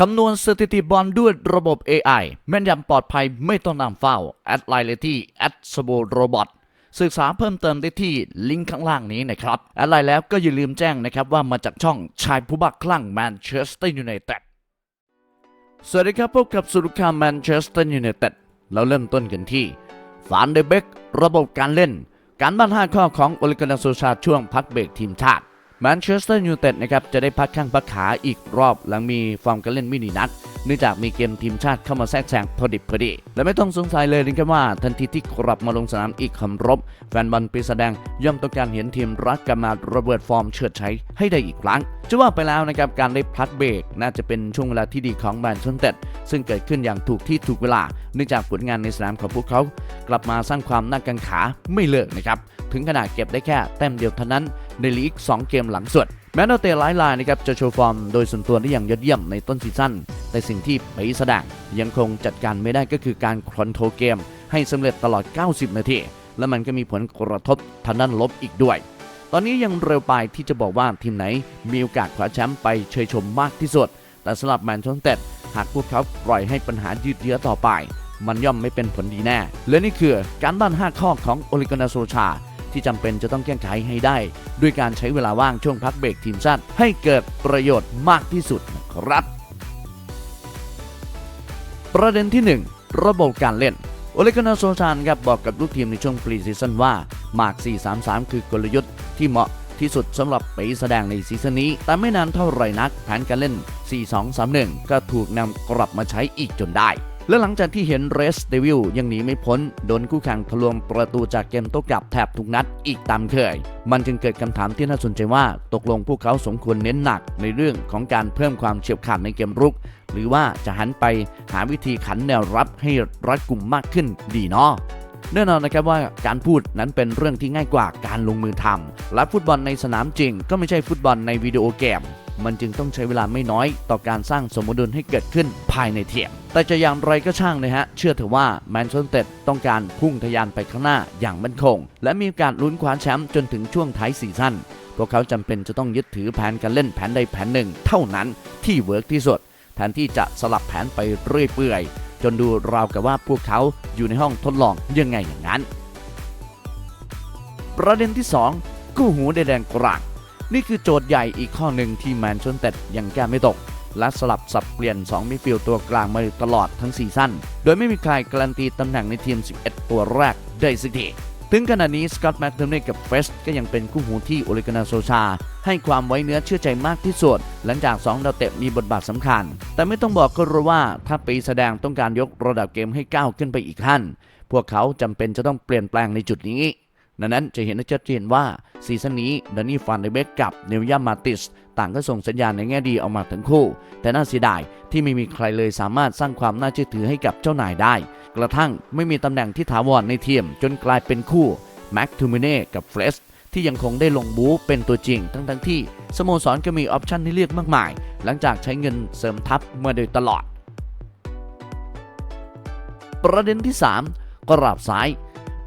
คำนวณสถิติบอลด้วยระบบ AI แม่นยำปลอดภัยไม่ต้องนำเฝ้าแอดไลน์เลยที่แอดสโบโรบอทศึกษาเพิ่มเติมได้ที่ลิงก์ข้างล่างนี้นะครับอดไลน์แล้วก็อย่าลืมแจ้งนะครับว่ามาจากช่องชายผู้บักคลั่งแมนเชสเตอร์ยูไนเต็ดสวัสดีครับพบกับสุรุคามแมนเชสเตอร์ยูไนเต็ดเราเริ่มต้นกันที่ฟานเดเบกระบบการเล่น การบ้าน5ข้อของโอลิกานาโซชาช่วงพักเบรกทีมชาติ แมนเชสเตอร์ยูไนเต็ดนะครับจะได้พักข้างพักขาอีกรอบหลังมีฟอร์มการเล่นไม่ดีนัก เนื่องจากมีเกมทีมชาติเข้ามาแทรกแซงพอดิบพอดี และไม่ต้องสงสัยเลยนะครับว่า ทันทีที่กลับมาลงสนามอีกคำรบ แฟนบอลปีแสดงย่อมต้องการเห็นทีมรักกลับมาระเบิดฟอร์มเฉิดใช้ให้ได้อีกครั้งจะว่าไปแล้วนะครับการได้พักเบรกน่าจะเป็นช่วงเวลาที่ดีของแมนเชสเตอร์ซึ่งเกิดขึ้นอย่างถูกที่ถูกเวลา เนื่องจากผลงานในสนามของพวกเขา กลับมาสร้างความน่ากังขาไม่เลิกนะครับ ถึงขนาดเก็บได้แค่แต้มเดียวเท่านั้นในลีก 2 เกมหลังสุดแม้นักเตะหลายรายนะครับจะโชว์ฟอร์มโดยส่วนตัวได้อย่างยอดเยี่ยมในต้นซีซั่น แต่สิ่งที่ปแสดงยังคงจัดการไม่ได้ก็คือการคอนโทรลเกม ให้สำเร็จตลอด 90 นาที และมันก็มีผลกระทบทางด้านลบอีกด้วย ตอนนี้ยังเร็วไปที่จะบอกว่าทีมไหน มีโอกาสคว้าแชมป์ไปเชยชมมากที่สุด แต่สำหรับแมนเชสเตอร์หากพวกเขาปล่อยให้ปัญหายืดเยื้อต่อไป มันย่อมไม่เป็นผลดีแน่ และนี่คือการบ้าน 5 ข้อของโอลิกนาโซชาที่จำเป็นจะต้องแก้ไขให้ได้ ด้วยการใช้เวลาว่างช่วงพักเบรกทีมชาติให้เกิดประโยชน์มากที่สุดนะครับ ประเด็นที่ 1 ระบบการเล่น โอเลกานาโซชานครับบอกกับลูกทีมในช่วงปรีซีซั่นว่ามาร์ก433 คือกลยุทธ์ที่เหมาะที่สุดสำหรับไปแสดงในซีซั่นนี้ แต่ไม่นานเท่าไหร่นักแผนการเล่น 4-2-3-1 ก็ถูกนำกลับมาใช้อีกจนได้ และหลังจากที่เห็นเรสเดวิลยังหนีไม่พ้น โดนคู่แข่งทะลวงประตูจากเกมโต้กลับแทบทุกนัดอีกตามเคย มันจึงเกิดคำถามที่น่าสนใจว่าตกลงพวกเขาสมควรเน้นหนักในเรื่องของการเพิ่มความเฉียบขาดในเกมรุก หรือว่าจะหันไปหาวิธีขันแนวรับให้รัดกลุ่มมากขึ้นดีเนาะแน่นอนนะครับว่าการพูดนั้นเป็นเรื่องที่ง่ายกว่าการลงมือทำและฟุตบอลในสนามจริง ก็ไม่ใช่ฟุตบอลในวิดีโอเกม มันจึงต้องใช้เวลาไม่น้อย ต่อการสร้างสมดุลให้เกิดขึ้นภายในเทียม แต่จะอย่างไรก็ช่างนะฮะ เชื่อเถอะว่าแมนเชสเตอร์ต้องการพุ่งทะยานไปข้างหน้าอย่างมั่นคง และมีการลุ้นคว้าแชมป์จนถึงช่วงท้ายซีซั่นพวกเขาจำเป็นจะต้องยึดถือแผนการเล่นแผนใดแผนหนึ่ง เท่านั้นที่เวิร์กที่สุดแทนที่จะสลับแผนไปเรื่อยเปื่อย จนดูราวกับว่าพวกเขาอยู่ในห้องทดลองยังไงอย่างนั้น ประเด็นที่2กู้หูแดงกราง นี่คือโจทย์ใหญ่อีกข้อหนึ่งที่แมนเชสเตอร์ยังแก้ไม่ตก และสลับสับเปลี่ยน 2 มิดฟิลด์ตัวกลางมาตลอดทั้งซีซั่น โดยไม่มีใครการันตีตำแหน่งในทีม 11 ตัวแรกได้สักทีถึงขณะนี้สกอตต์แมคเทอร์เนกับเฟสก็ยังเป็นคู่หูที่โอเลกานาโซชา ให้ความไว้เนื้อเชื่อใจมากที่สุด หลังจาก 2 ดาวเตะมีบทบาทสำคัญ แต่ไม่ต้องบอกก็รู้ว่าถ้าปีแสดงต้องการยกระดับเกมให้ก้าวขึ้นไปอีกขั้น พวกเขาจำเป็นจะต้องเปลี่ยนแปลงในจุดนี้ดังนั้นจะเห็นได้ชัดเจนว่า ซีซั่นนี้ดานนี่ฟานเดเบกกับเนลยามาติสต่างก็ส่งสัญญาณในแง่ดีออกมาทั้งคู่ แต่น่าเสียดายที่ไม่มีใครเลยสามารถสร้างความน่าเชื่อถือให้กับเจ้านายได้ กระทั่งไม่มีตำแหน่งที่ถาวรในทีมจนกลายเป็นคู่แม็กทูมิเน่กับเฟรสที่ยังคงได้ลงบูเป็นตัวจริง ทั้งทั้งที่สโมสรก็มีออปชันให้เลือกมากมาย หลังจากใช้เงินเสริมทัพมาโดยตลอด ประเด็นที่ 3 กราบซ้าย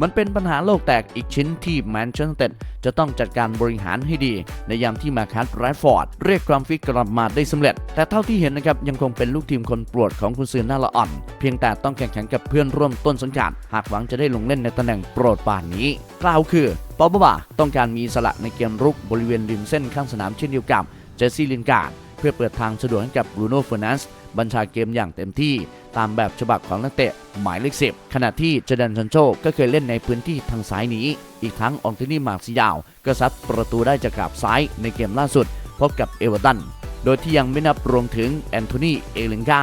มันเป็นปัญหาโลกแตกอีกชิ้นที่แมนเชสเตอร์จะต้องจัดการบริหารให้ดี ในยามที่มาคัสแรดฟอร์ด เรียกความฟิตกลับมาได้สำเร็จ แต่เท่าที่เห็นนะครับ ยังคงเป็นลูกทีมคนโปรดของคุณซือหน้าละอ่อน เพียงแต่ต้องแข่งขันกับเพื่อนร่วมต้นสังกัดหากหวังจะได้ลงเล่นในตำแหน่งโปรดป่านนี้ กล่าวคือปอบาต้องการมีสละในเกมรุกบริเวณริมเส้นข้างสนามเช่นเดียวกับเจสซี่ลินการ์ เพื่อเปิดทางสะดวกให้กับบรูโน่เฟอร์นันส์บัญชาเกมอย่างเต็มที่ตามแบบฉบับของนักเตะหมายเลขสิบขณะที่เจดันซันโชก็เคยเล่นในพื้นที่ทางซ้ายนี้ อีกทั้งอองเทนี่มาร์ซิยาว ก็ซัดประตูได้จากกราบซ้ายในเกมล่าสุด พบกับเอเวอร์ตัน โดยที่ยังไม่นับรวมถึงแอนโทนีเอลิงกา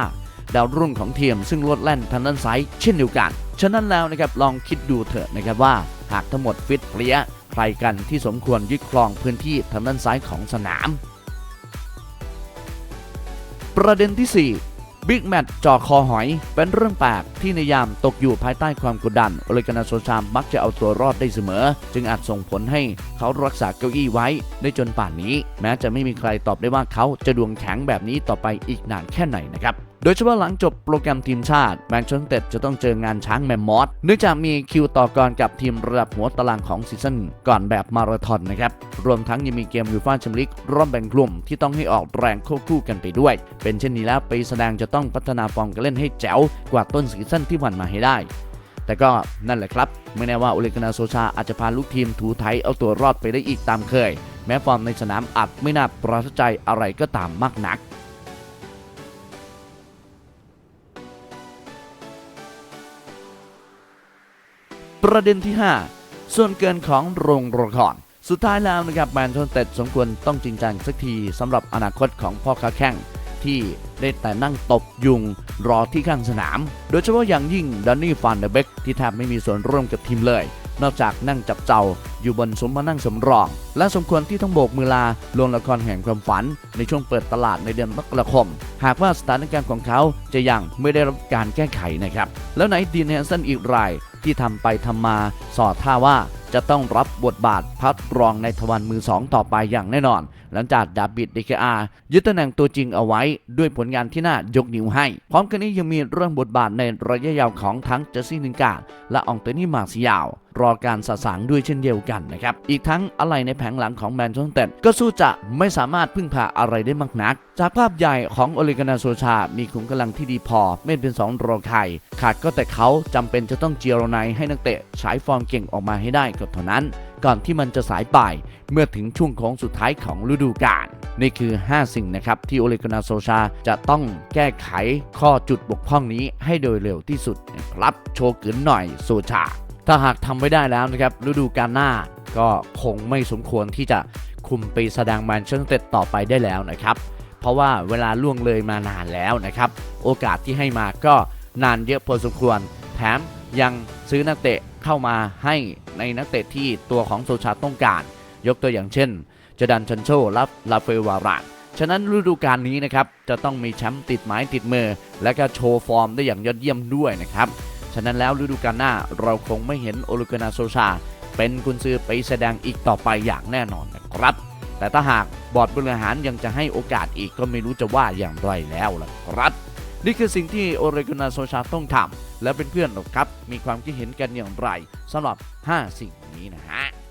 ดาวรุ่งของทีมซึ่งลดแล่นทางด้านซ้ายเช่นเดียวกัน ฉะนั้นแล้วนะครับลองคิดดูเถอะนะครับว่า หากทั้งหมดฟิตเปรี้ยใครกันที่สมควรยึดครองพื้นที่ทางด้านซ้ายของสนาม ประเด็นที่ 4 บิ๊กแมตช์จ่อคอหอย เป็นเรื่องแปลกที่ในยามตกอยู่ภายใต้ความกดดันโอเลกานาโซชามมักจะเอาตัวรอดได้เสมอ จึงอาจส่งผลให้เขารักษาเก้าอี้ไว้ได้จนป่านนี้ แม้จะไม่มีใครตอบได้ว่าเขาจะดวงแข็งแบบนี้ต่อไปอีกนานแค่ไหนนะครับ โดยเฉพาะหลังจบโปรแกรมทีมชาติแมนเชสเตอร์จะต้องเจองานช้างแมมมอสเนื่องจากมีคิวต่อกรกับทีมระดับหัวตารางของซีซั่นก่อนแบบมาราธอนนะครับ รวมทั้งยังมีเกมยูฟ่าแชมเปี้ยนลีกรอบแบ่งกลุ่มที่ต้องให้ออกแรงควบคู่กันไปด้วย เป็นเช่นนี้แล้วปีแสดงจะต้องพัฒนาฟอร์มการเล่นให้แจ๋วกว่าต้นซีซั่นที่ผ่านมาให้ได้ แต่ก็นั่นแหละครับ ไม่แน่ว่าโอเลกนาโซชาอาจจะพาลูกทีมถูไทยเอาตัวรอดไปได้อีกตามเคย แม้ฟอร์มในสนามอาจไม่น่าประทับใจอะไรก็ตามมากนัก ประเด็นที่ 5 ส่วนเกินของโรงละครสุดท้ายแล้วนะครับแมนเชสเตอร์สมควรต้องจริงจังสักทีสำหรับอนาคตของพ่อค้าแข่งที่ได้แต่นั่งตบยุงรอที่ข้างสนาม โดยเฉพาะอย่างยิ่งดอนนี่ฟานเดเบกที่แทบไม่มีส่วนร่วมกับทีมเลย นอกจากนั่งจับเจ้าอยู่บนสมมานั่งสำรอง และสมควรที่ต้องโบกมือลาลงละครแห่งความฝัน ในช่วงเปิดตลาดในเดือนมกราคม หากว่าสถานการณ์ของเขาจะยังไม่ได้รับการแก้ไขนะครับ แล้วไหนดีนแฮนสันอีกราย ที่ทำไปทำมาสอดท่าว่า จะต้องรับบทบาทพัดรองในทวันมือสองต่อไปอย่างแน่นอน หลังจากดาบิดเดคอายึดตำแหน่งตัวจริงเอาไว้ด้วยผลงานที่น่ายกนิ้วให้ พร้อมกันนี้ยังมีเรื่องบทบาทในระยะยาวของทั้งเจสซี่ลินการ์ดและอองเตนี่มาร์ซิยาวรอการสะสางด้วยเช่นเดียวกันนะครับ อีกทั้งอะไรในแผงหลังของแมนเชสเตอร์ก็สู้จะไม่สามารถพึ่งพาอะไรได้มากนัก จากภาพใหญ่ของโอเลกานาโซชา มีขุมกำลังที่ดีพอ ไม่เป็นสองรองใครขาดก็แต่เขาจำเป็นจะต้องเจียรนายให้นักเตะฉายฟอร์มเก่งออกมาให้ได้ก็เท่านั้น ก่อนที่มันจะสายไปเมื่อถึงช่วงของสุดท้ายของฤดูกาลนี่คือ 5 สิ่งนะครับ ที่โอเลกนาโซชาจะต้องแก้ไขข้อจุดบกพร่องนี้ให้โดยเร็วที่สุดนะครับโชว์กึนหน่อยโซชา ถ้าหากทำไม่ได้แล้วนะครับฤดูกาลหน้าก็คงไม่สมควรที่จะคุมปีแสดงแมนเชสเตอร์ต่อไปได้แล้วนะครับ เพราะว่าเวลาล่วงเลยมานานแล้วนะครับ โอกาสที่ให้มาก็นานเยอะพอสมควร แถมยังซื้อนักเตะ เข้ามาให้ในนักเตะที่ตัวของโซชาต้องการ ยกตัวอย่างเช่นจดันชันโชรับลาเฟลวารานฉะนั้นฤดูกาลนี้นะครับจะต้องมีแชมป์ติดไม้ติดมือ และก็โชว์ฟอร์มได้อย่างยอดเยี่ยมด้วยนะครับฉะนั้นแล้วฤดูกาลหน้าเราคงไม่เห็นโอลุกนาโซชา เป็นกุนซือไปแสดงอีกต่อไปอย่างแน่นอนนะครับ แต่ถ้าหากบอร์ดบริหารยังจะให้โอกาสอีกก็ไม่รู้จะว่าอย่างไรแล้วล่ะครับ นี่คือสิ่งที่โอเรกนาโซชาต้องทำและเป็นเพื่อนๆครับ มีความคิดเห็นกันอย่างไรสำหรับ 5 สิ่งนี้นะฮะ